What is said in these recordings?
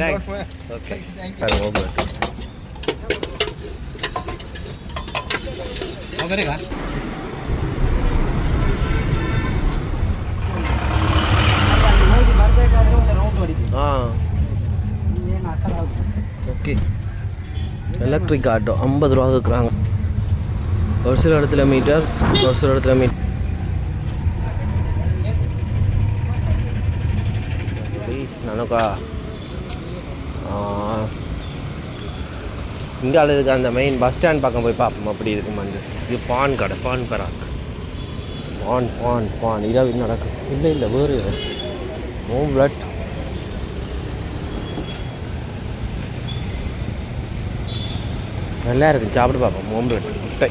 Thanks okay omelette बरेगा ஆ okay electric auto ஐம்பது ரூபா கேட்குறாங்க ஒரு சில இடத்துல மீட்டர் ஒரு சில இடத்துல மீட் நானுக்கா இங்கே இருக்க அந்த மெயின் பஸ் ஸ்டாண்ட் பக்கம் போய் பார்ப்போம். அப்படி இருக்குமான்னு இது பான் கடை பான் பராக் பான் பான் பான். இரவு நடக்கும்? இல்லை இல்லை வேறு ஓம்லெட் நல்லா இருக்கு. சாப்பிட்டு பார்ப்போம். ஓம்லெட் முட்டை.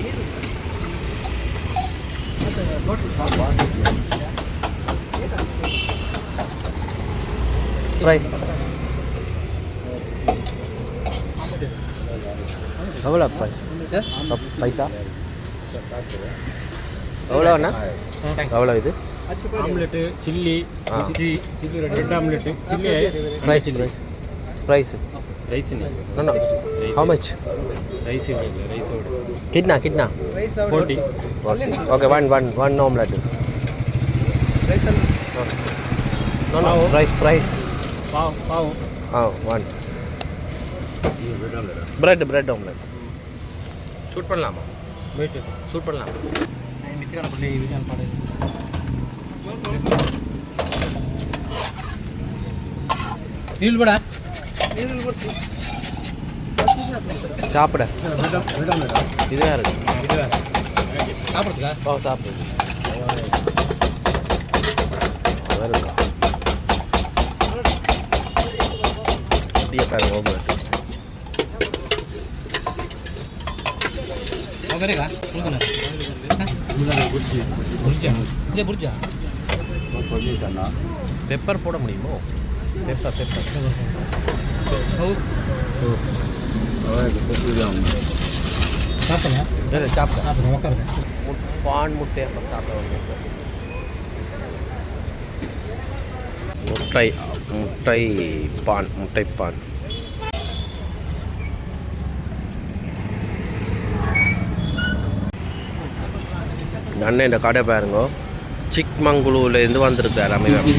ப்ரைஸ் எவ்வளோ பைசா? பைசா எவ்வளோண்ணா எவ்வளோ இது? Omelette chilli red omelette chilli. Rice rice rice rice how much rice rice கிட்னா கிட்னா? Forty okay okay one one one omelette rice no no rice rice bread bread omelette shoot பண்ணலாமா? Shoot பண்ணலாம்? நீள்படா சாப்பிட. இதுதான் இருக்கு சாப்பிட்றதுக்கா? ஓ சாப்பிடுது இருக்கா அப்படியே பாருங்க omelette. ಬೇರೆಗಾ ಉಳ್ಕೊಣ ಬುರ್ಜಾ ಇದೇ ಬುರ್ಜಾ பெப்பர் போட முடியுமோ பெப்பர் பெப்பர் ಹೌದು சாப்பிட்டா வேறு சாப்பிட சாப்பிடுங்க உட்காருங்க முட் பான் முட்டை அப்போ சாப்பிட வந்து முட்டை முட்டை பான் முட்டை பான் அண்ணன் இந்த கடை பாருங்க. சிக்மங்களூர்லேருந்து வந்திருக்காரு அமைவர்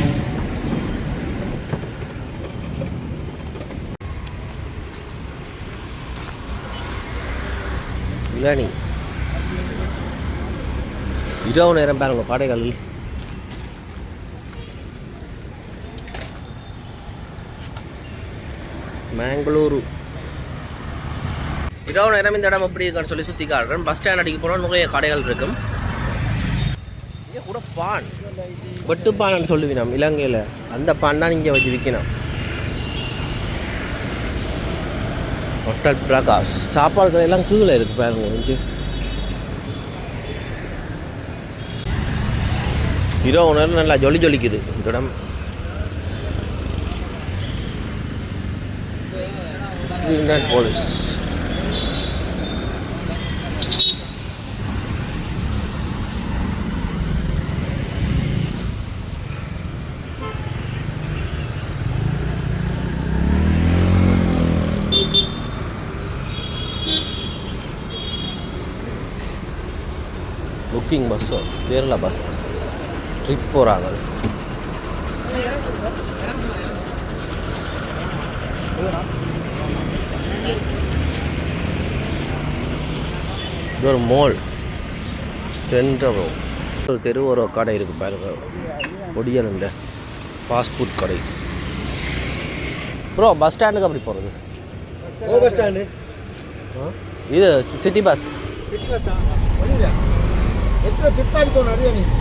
பிரியாணி இரவு நேரம் பாருங்க கடைகள். மேங்களூரு. இரவு நேரம் இந்த இடம் எப்படி இருக்கான்னு சொல்லி சுற்றி காட்டுறேன். பஸ் ஸ்டாண்ட் அடிக்க போனால் நிறைய கடைகள் இருக்கும். கூட பான். வெட்டு பான்னு சொல்லுவினோம் இலங்கையில். அந்த பான் தான் இங்கே வச்சு விற்கணும். ஹோட்டல் பிரகாஷ். சாப்பாடு கடையெல்லாம் கீழே இருக்குது பாருங்க கொஞ்சம். இரவு நேரம் நல்லா ஜொலி ஜொலிக்குது இந்த இடம் போலீஸ். குக்கிங் பஸ்ஸோ கேரளா பஸ் ட்ரிப் போகிறாங்க இது ஒரு மால் சென்ட்ரவோ ஒரு தெரு ஒரு கடை இருக்குது பாருங்க ஒடியலுண்ட ஃபாஸ்ட் ஃபுட் கடை ப்ரோ பஸ் ஸ்டாண்டுக்கு அப்படி போகிறது பஸ் ஸ்டாண்டு இது சிட்டி பஸ் சிட்டி பஸ்ஸா ಎತ್ರ ಕಿತ್ತಾಡ್ಕೊಂಡು ಅರಿಯ ನೀವು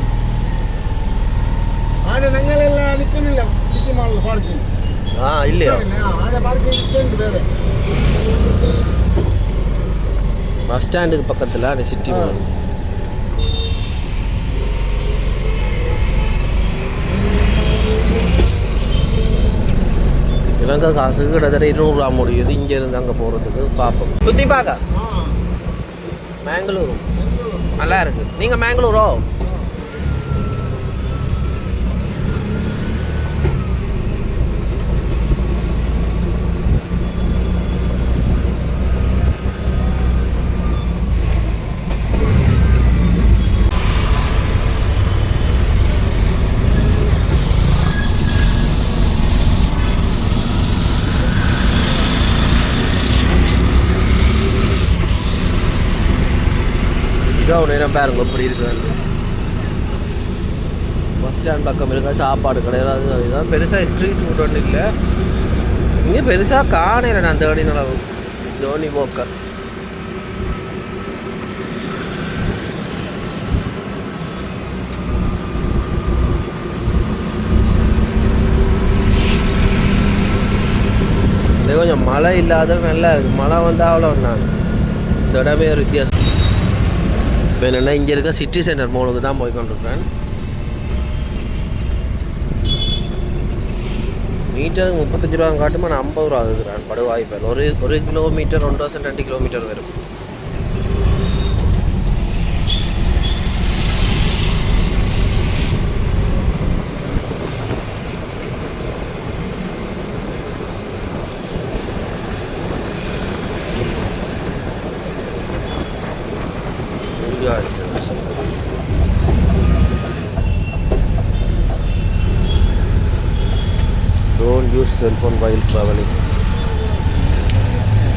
ಆಡೆ ನಂಗಲೆಲ್ಲ ನಿಕ್ಕನಿಲ್ಲ ಸಿಟಿ ಮಾಲ್ ಪಾರ್ಕಿಂಗ್ ஆ இல்லையா ಆಡೆ ಪಾರ್ಕಿಂಗ್ ಚೇಂಜ್ ಬೇರೆ பஸ் ஸ்டாண்டுக்கு பக்கத்தில் அந்த சிட்டி மால் இலங்கை காசு கிட்டத்தட்ட இருநூறுவா முடியுது இங்கே இருந்து அங்கே போகிறதுக்கு பார்ப்போம் சுற்றி பார்க்க ಹಾಂ மேங்களூரு நல்லா இருக்கு. நீங்கள் மேங்களூரோ கிரவுண்ட் என்ன பாருங்க எப்படி இருக்குது பஸ் ஸ்டாண்ட் பக்கம் இருக்க சாப்பாடு கிடையாது அதுதான் பெருசாக ஸ்ட்ரீட் ஃபுட் ஒன்றும் இல்லை. இங்கே பெருசாக காணையில் நான் தேடி அளவு. ஜோனி போக்கர் இது கொஞ்சம் மழை இல்லாத நல்லா இருக்குது மழை வந்தால் அவ்வளோ நான் இந்த இடமே ஒரு வித்தியாசம். இப்போ என்னென்னா இங்கே இருக்க சிட்டி சென்டர் மோலுக்கு தான் போய் கொண்டிருக்கிறேன். மீட்டருக்கு முப்பத்தஞ்சு ரூபா காட்டுமா நான் ஐம்பது ரூபா ஆகுதுறான் படுவாய்ப்பேன். ஒரு ஒரு கிலோமீட்டர் ஒன் தௌசண்ட் ரெண்டு கிலோமீட்டர் வரும்.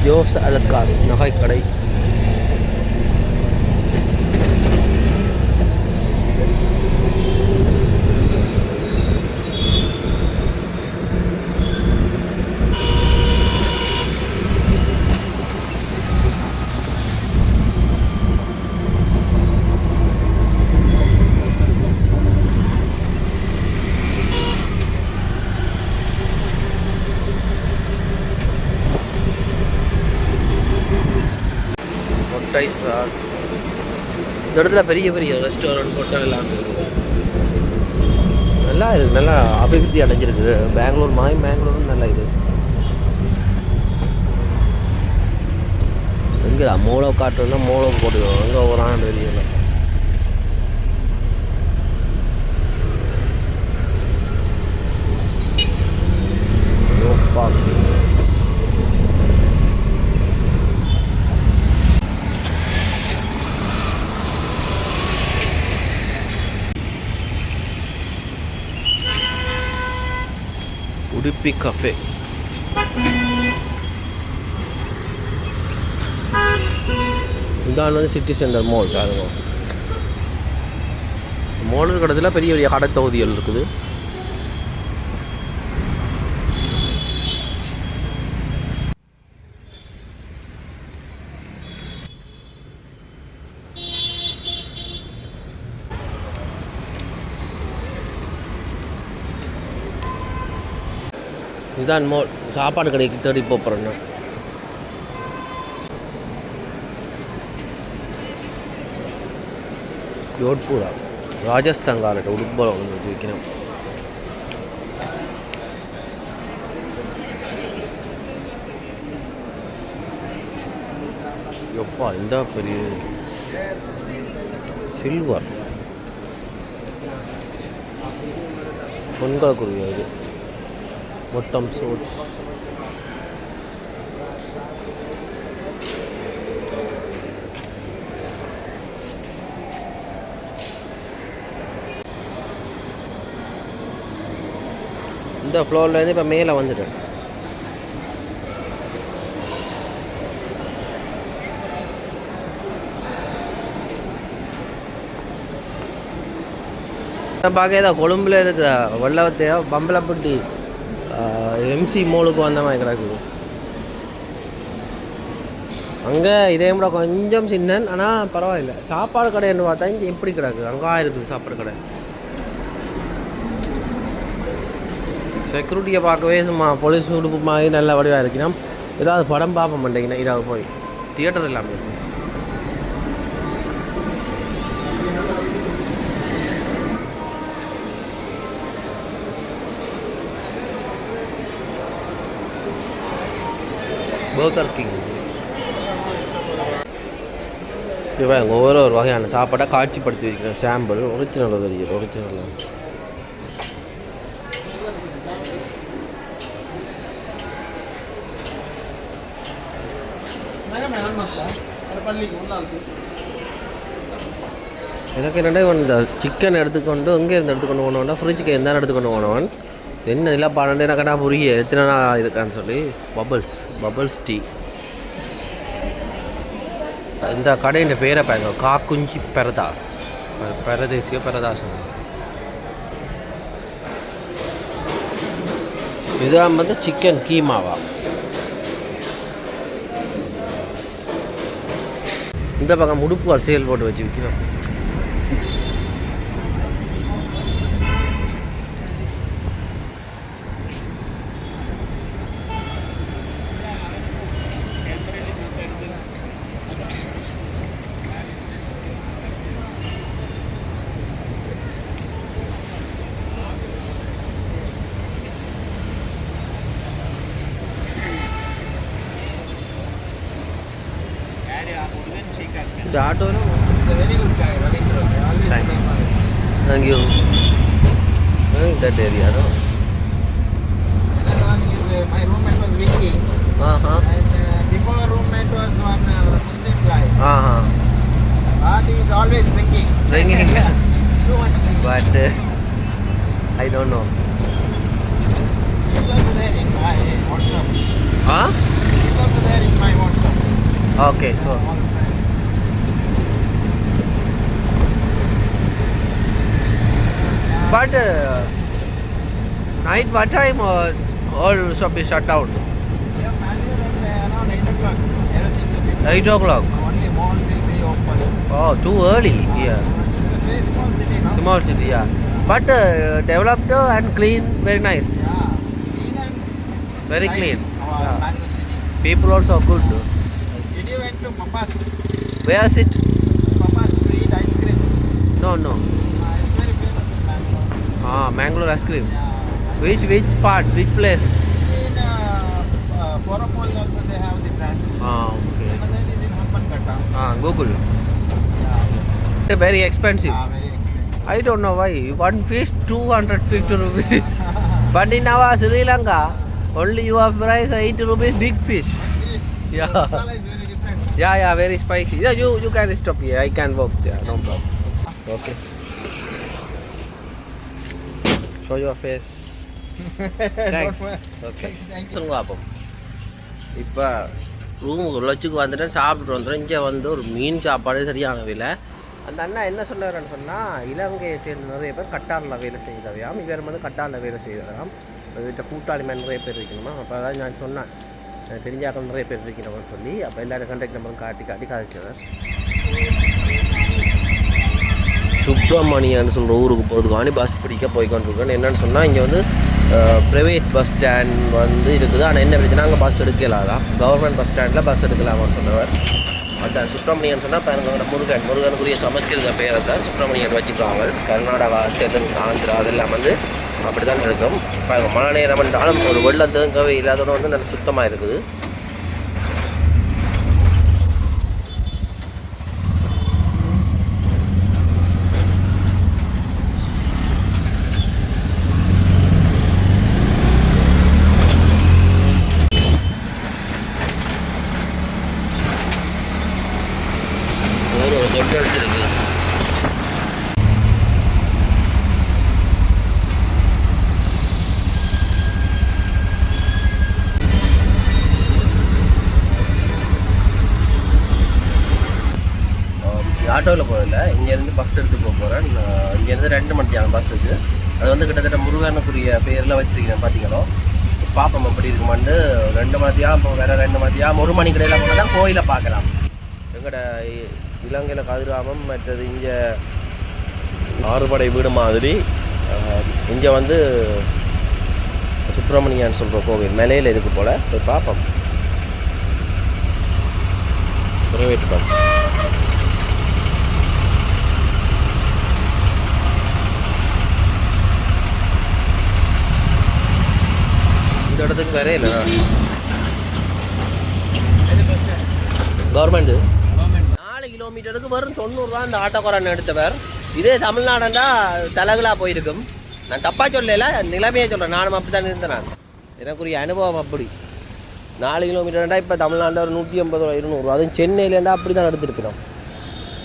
ஜோஸ் அலக்காஸ் நகைக்கடை கொட்டை சார் இந்த இடத்துல பெரிய பெரிய ரெஸ்டாரண்ட் ஹோட்டல் எல்லாம் இருக்குது நல்லா இருக்கு நல்லா அபிவிருத்தி அடைஞ்சிருக்கு பெங்களூர் மாதிரி பெங்களூரும் நல்லா இது. எங்கடா மூளை காட்டுறதுனா மூளை போட்டுக்கணும். எங்கே போகிறான்னு தெரியல. யோப்பா. உடுப்பி கஃபே. இதான் வந்து சிட்டி சென்டர் மால் பாருங்க மால் இருக்கிறதுல பெரிய பெரிய கடை தொகுதிகள் இருக்குது. இதான் மோ சாப்பாடு கடைக்கு தேடி போகிறேன் நான். ஜோத்பூரா. ராஜஸ்தான் காலட்ட உடுப்பல் வந்து விற்கணும் எப்பா இந்த பெரிய சில்வர். பொங்கல் குருவி ஒட்டம் மொத்தம் சோட்ஸ் இந்த ஃப்ளோர்லேருந்து இப்போ மேலே வந்துட்டேன் பார்க்க ஏதோ கொழும்புல இருக்க வல்லவத்தையோ? பம்பளப்பட்டி எம்சி மோலுக்கு வந்த மாதிரி கிடக்குது அங்கே இதே கூட கொஞ்சம் சின்னன் ஆனால் பரவாயில்ல. சாப்பாடு கடைன்னு பார்த்தா இங்கே எப்படி கிடக்கு? அங்கே இருக்குது சாப்பாடு கடை. செக்யூரிட்டியை பார்க்கவே சும்மா போலீஸ் உடுப்பு மாதிரி நல்ல வடிவாக இருக்கணும் ஏதாவது படம் பார்ப்ப மாட்டேங்கிறேன் இதாக போய். தியேட்டர் இல்லாமல் லோத்தர் கிங் ஓகேவா எங்கள் ஒவ்வொரு ஒரு வகையான சாப்பாடாக காட்சிப்படுத்தி இருக்கிற சாம்பிள் ஒரிஜினல் தெரியுது ஒரிஜினல் எனக்கு என்னடா இவன் இந்த சிக்கன் எடுத்துக்கொண்டு எங்கே இருந்து எடுத்துக்கொண்டு போனவன் ஃப்ரிட்ஜுக்கு எந்த எடுத்துக்கொண்டு போனவன்? என்ன நிலா பன்னெண்டு எனக்கடா புரிய எத்தனை நாள் இருக்கான்னு சொல்லி பபுள்ஸ் பபுள்ஸ் டீ இந்த கடையின் பேரை பாருங்க காக்குஞ்சி பெரதாஸ். ப- பரதேசியோ பெரதாசம் வந்து சிக்கன் கீமாவா. இந்த பக்கம் முடுப்பு அரசியல் போட்டு வச்சு விற்கிறோம். Him. Thank you. That area, no? Another one is uh, my roommate was Vicky, Uh-huh. and uh, before roommate was one uh, Muslim guy. Uh-huh. But he is always drinking. Drinking. Too much drinking. But uh, I don't know. He is also there in my WhatsApp. Huh? He is also there in my WhatsApp. Okay, so. All the friends. But uh, night what time uh, all shop is shut down? Yeah, manual uh, around 8 o'clock. Everything 8 o'clock. Only mall will be open. Oh, too early Yeah. It's very small city, no? Small city, yeah. But uh, developed uh, and clean, very nice. Yeah. Clean and Very tidy. clean. Our Yeah. Bangalore city. People also good. Did you went to Papa's? Where is it? Papa's to eat ice cream. No, no. Ah, Mangalore ice cream. Which which part? Which place? In uh, uh, Forum Mall also they have the branches. Ah, okay. Another is in Hampankata. Ah, Google. Yeah. They're Very expensive. Ah, very expensive. I don't know why. One fish 250 rupees. but in our Sri Lanka, only you have price 80 rupees big fish. This Yeah. masala is very different. Yeah, yeah, very spicy. Yeah, you you can stop here. I can walk there. No problem. Okay. Show your face. Thanks. Okay. Thank you. சொல்லுங்க அப்போ இப்போ ரூமுக்கு லொச்சுக்கு வந்துட்டு சாப்பிட்டு வந்துடும் இங்கே வந்து ஒரு மீன் சாப்பாடு சரியான விலை அந்த அண்ணா என்ன சொன்னாருன்னு சொன்னால் இலங்கையை சேர்ந்த நிறைய பேர் கட்டாரில் வேலை செய்கிறவையாம் இவர் வந்து கட்டாரில் வேலை செய்கிறதாம் வீட்டை கூட்டாளி மேல் நிறைய பேர் இருக்கணுமா அப்போ அதான் நான் சொன்னேன் தெரிஞ்சாக்கள் நிறைய பேர் இருக்கணும்னு சொல்லி அப்போ எல்லாரும் கான்டாக்ட் நம்பரும் காட்டி காட்டி கதைச்சவர் சுப்பிரமணியன்னு சொல்கிற ஊருக்கு போகிறதுக்காண்டி பஸ் பிடிக்க போய்கொண்டிருக்கேன் என்னென்னு சொன்னால் இங்கே வந்து ப்ரைவேட் பஸ் ஸ்டாண்ட் வந்து இருக்குது. ஆனால் என்ன பிரச்சனை? அங்கே பஸ் எடுக்கலாதான் கவர்மெண்ட் பஸ் ஸ்டாண்டில் பஸ் எடுக்கலாமான்னு சொன்னவர். அதான் சுப்பிரமணியன் சொன்னால் பாருங்க முருகன். முருகனுக்குரிய சமஸ்கிருத பேரை தான் சுப்பிரமணியன் வச்சுக்கிறாங்க. கர்நாடகா தெலுங்கு ஆந்திரா அதெல்லாம் வந்து அப்படி தான் இருக்கும். பாருங்க மழை நேரம் என்றாலும் ஒரு வெள்ளம் தேங்கவே இல்லாதவங்க வந்து நல்ல சுத்தமாக இருக்குது ஒரு ஒரு ஹோட்டல்ஸ் இருக்குது ஆட்டோவில் போகல இங்கேருந்து பஸ் எடுத்து போக போகிறேன் இங்கேருந்து ரெண்டு மணிக்கு பஸ் இருக்குது அது வந்து கிட்டத்தட்ட முருகனுக்குரிய பேரில் வச்சிருக்கேன் பார்த்தீங்களோ பார்ப்போம் எப்படி இருக்குமான்னு. ரெண்டு மதியம் இப்போ வேறு ரெண்டு மதியம் ஒரு மணி கடையில் போனால் தான் கோயிலை பார்க்கலாம். எங்கட இலங்கையில் கதிராமம் மற்றது இங்கே ஆறுபடை வீடு மாதிரி இங்கே வந்து சுப்பிரமணியான்னு சொல்கிற கோவில் மலையில் இருக்கு போல். போய் பார்ப்போம் ப்ரைவேட் பஸ் இடத்துக்கு வேற இல்லை. கவர்மெண்ட்டு நாலு கிலோமீட்டருக்கு வரும் தொண்ணூறுரூவா அந்த ஆட்டோக்காரன் எடுத்தவர். இதே தமிழ்நாடுண்டா தலகுலாக போயிருக்கும். நான் தப்பாக சொல்லல நிலைமையை சொல்கிறேன் நானும் அப்படி தான் இருந்தேன் நான். எனக்குரிய அனுபவம் அப்படி. நாலு கிலோமீட்டர்ண்டா இப்போ தமிழ்நாட்டில் ஒரு நூற்றி ஐம்பது ரூபா இருநூறுவா அதுவும் சென்னையிலேருந்தா அப்படி தான் எடுத்துருப்பினோம்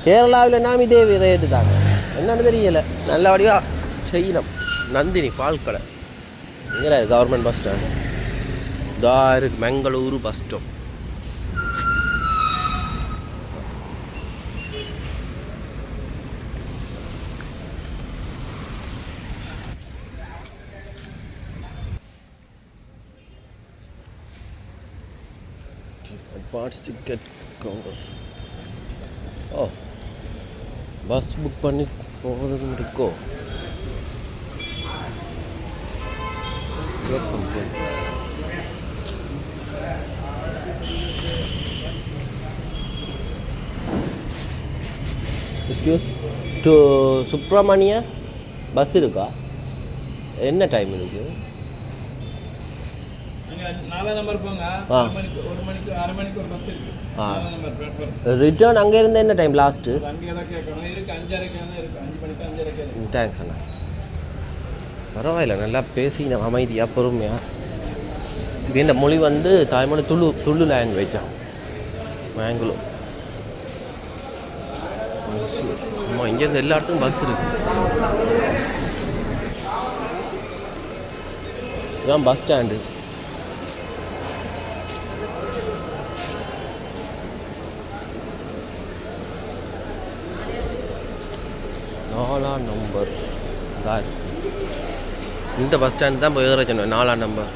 கேரளாவில்னாலும் இதே ரேட்டு தாங்க. என்னென்னு தெரியலை. நல்லபடியாக செய்யணும். நந்தினி பால்கடை. இங்கே கவர்மெண்ட் பஸ் ஸ்டாண்டு இதாக இருக்குது Mangaluru bus stop parts ticket counter ஓ பஸ் புக் பண்ணி போகிறதுன்னு இருக்கோ? Welcome excuse to Subramanya bus இருக்கா? என்ன டைம் இருக்கு? ரிட்டர்ன் அங்கே இருந்து என்ன டைம் லாஸ்ட்டு தேங்க்ஸ் அண்ணா. பரவாயில்ல நல்லா பேசின அமைதியாக பொறுமையாக இந்த மொழி வந்து தாய்மொழி துளு துளு லாங்குவேஜா மேங்குளூர் ஆமாம் இங்கேருந்து எல்லா இடத்துக்கும் பஸ் இருக்கு. இதுதான் பஸ் ஸ்டாண்டு நாலாம் நம்பர் தான் இந்த பஸ் ஸ்டாண்டு தான் போய் ஏற சொன்னேன் நாலாம் நம்பர்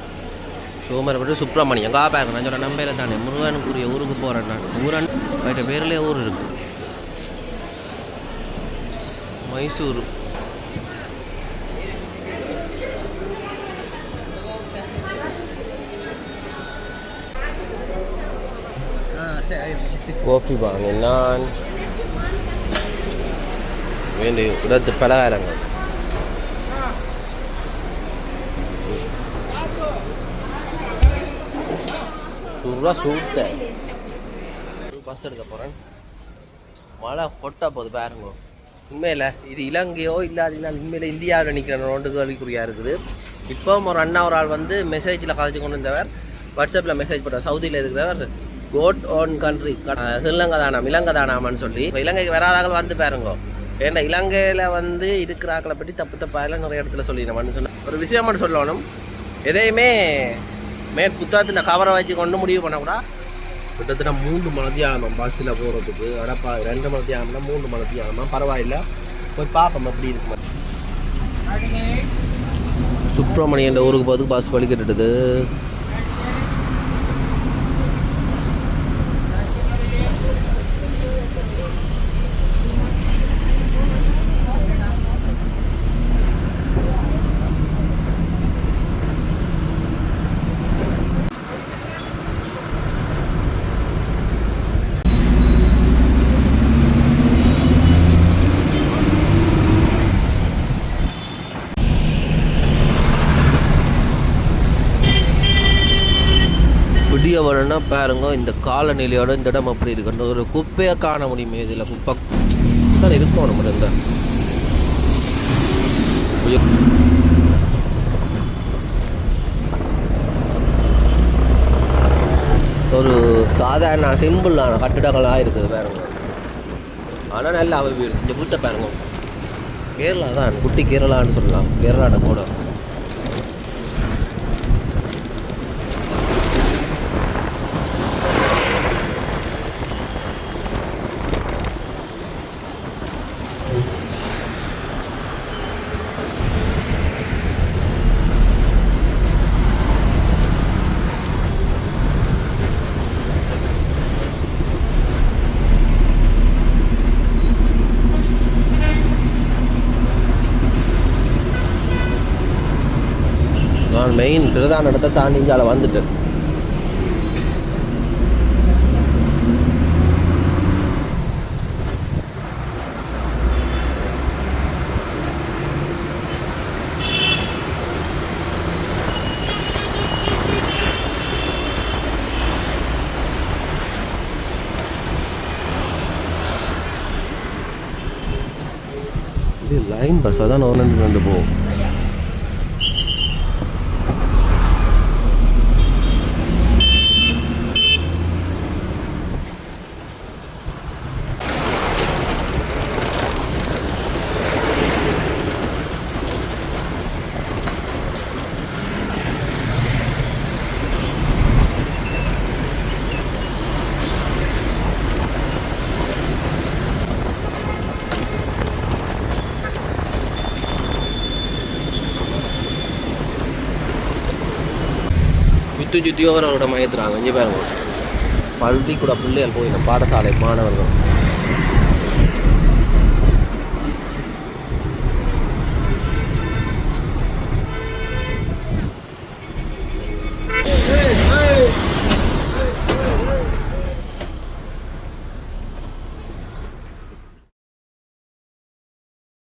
சோமரப்பட்டு சுப்பிரமணியம். கா பேர் நான் சொன்ன நம்பையில் தானே. முருகனுக்குரிய ஊருக்கு போகிறேன் நான். ஊரன் போயிட்ட பேரில் ஊர் இருக்கு. மைசூர் கோபி வாங்க நான் வேண்டிய உடத்து பலகாரங்கள் நூறுரூவா சூட்டேன் பஸ் எடுக்க போகிறேன் மழை கொட்டா போகுது பாருங்க உண்மையில் இது இலங்கையோ இல்லாதீங்கன்னா உண்மையில் இந்தியாவில் நிற்கிற நோண்டு கேள்விக்குறியாக இருக்குது. இப்போவும் ஒரு அண்ணா ஒரு ஆள் வந்து மெசேஜில் கதைச்சு கொண்டு வந்தவர் வாட்ஸ்அப்பில் மெசேஜ் போட்டார். சவுதியில் இருக்கிறவர் கோட் ஓன் கண்ட்ரி ஸ்ரீலங்கா தானாம் இலங்கை தானாமான்னு சொல்லி. இப்போ இலங்கைக்கு வராதாக்கள் வந்து பாருங்க. ஏன்னா இலங்கையில் வந்து இருக்கிறாக்களை பற்றி தப்பு தப்பாக நிறைய இடத்துல சொல்லிடணும்னு சொன்ன. ஒரு விஷயம் மட்டும் சொல்லணும். எதையுமே மேற் புத்தகத்தில் கவரை வச்சு கொண்டு முடிவு பண்ணக்கூடாது. கிட்டத்தட்ட மூன்று மணி ஆகணும் பஸ்ஸில் போகிறதுக்கு அடப்பா ரெண்டு மணி ஆகணும்னா மூன்று மணி ஆகணும் பரவாயில்ல. போய் பார்ப்போம் எப்படி இருக்குமா சுப்பிரமணியன் ஊருக்கு போகிறதுக்கு பஸ் வழி கட்டுடுது பாருங்க இந்த காலநிலையோட இந்த இடம் அப்படி இருக்குன்னு ஒரு குப்பையை காண முடியுமே இதில். குப்பை தான் இருக்கும் நம்ம இந்த ஒரு சாதாரண சிம்பிளான கட்டிடங்களாக இருக்குது பாருங்க. ஆனால் நல்ல அமைப்பு இருக்குது இந்த வீட்டை பாருங்க. கேரளா தான். குட்டி கேரளான்னு சொல்லலாம். கேரளாட கூட நான் மெயின் பிரதான இடத்தை தாண்டி இங்கால வந்துட்டு. இது லைன் பஸ்ஸாக தான் ஒரு ரெண்டு போகும் சுற்றி சுற்றி அவரோட மயத்துறாங்க. இங்கே பாருங்க. பள்ளிக்கூட பிள்ளைகள் போயிடும் பாடசாலை மாணவர்கள்